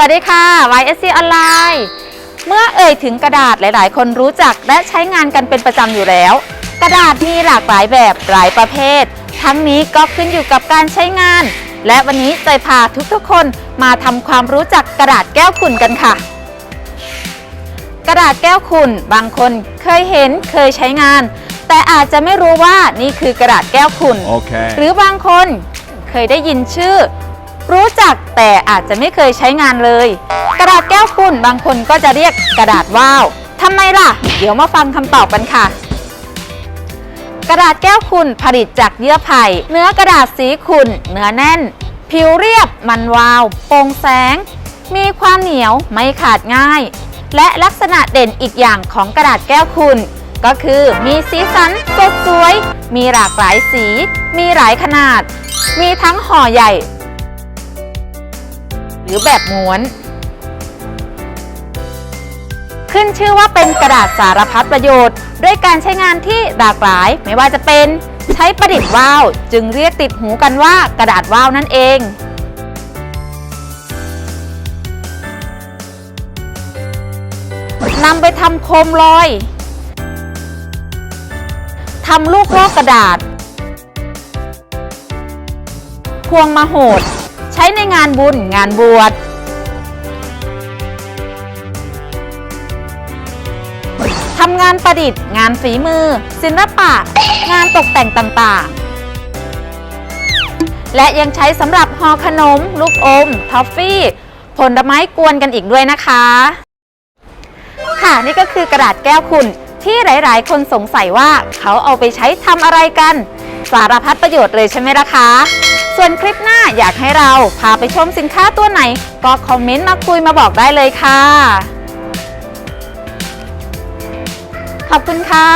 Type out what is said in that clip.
วัสดีค่ะ YSC ออนไลน์เมื่อเอ่ยถึงกระดาษหลาย ๆ คนรู้จักและใช้งานกันเป็นประจำอยู่แล้ว กระดาษมีหลากหลายแบบหลายประเภท ทั้งนี้ก็ขึ้นอยู่กับการใช้งาน และวันนี้เตยพาทุกๆ คนมาทำความรู้จักกระดาษแก้วขุ่นกันค่ะ กระดาษแก้วขุ่นบางคนเคยเห็นเคยใช้งาน แต่อาจจะไม่รู้ว่านี่คือกระดาษแก้วขุ่น Okay. หรือบางคนเคยได้ยินชื่อ รู้จักแต่อาจจะไม่เคยใช้งานเลย กระดาษแก้วขุ่นบางคนก็จะเรียกกระดาษว่าวทำไมล่ะ เดี๋ยวมาฟังคำตอบกันค่ะ กระดาษแก้วขุ่นผลิตจากเยื่อไผ่ เนื้อกระดาษสีขุ่นเนื้อแน่น ผิวเรียบมันวาวโปร่งแสง มีความเหนียวไม่ขาดง่าย และลักษณะเด่นอีกอย่างของกระดาษแก้วขุ่นก็คือมีสีสันสดสวย มีหลากหลายสี มีหลายขนาด มีทั้งห่อใหญ่ หรือแบบม้วน ขึ้นชื่อว่าเป็นกระดาษสารพัดประโยชน์ ด้วยการใช้งานที่หลากหลาย ไม่ว่าจะเป็นใช้ประดิษฐ์ว่าว จึงเรียกติดหูกันว่ากระดาษว่าวนั่นเองนำไปทำโคมลอยทำลูกลอกกระดาษ พวงมาโหด ใช้ในงานบุญงานบวชทำงานประดิษฐ์ งานฝีมือ ศิลปะ งานตกแต่งต่างๆ และยังใช้สำหรับห่อขนม ลูกอม ทอฟฟี่ ผลไม้กวนกันอีกด้วยนะคะ ค่ะนี่ก็คือกระดาษแก้วคุณที่หลายๆ คนสงสัยว่าเขาเอาไปใช้ทำอะไรกัน สารพัดประโยชน์เลยใช่ไหมล่ะคะ ส่วนคลิปหน้าอยากให้เราพาไปชมสินค้าตัวไหน ก็คอมเมนต์มาคุยมาบอกได้เลยค่ะ ขอบคุณค่ะ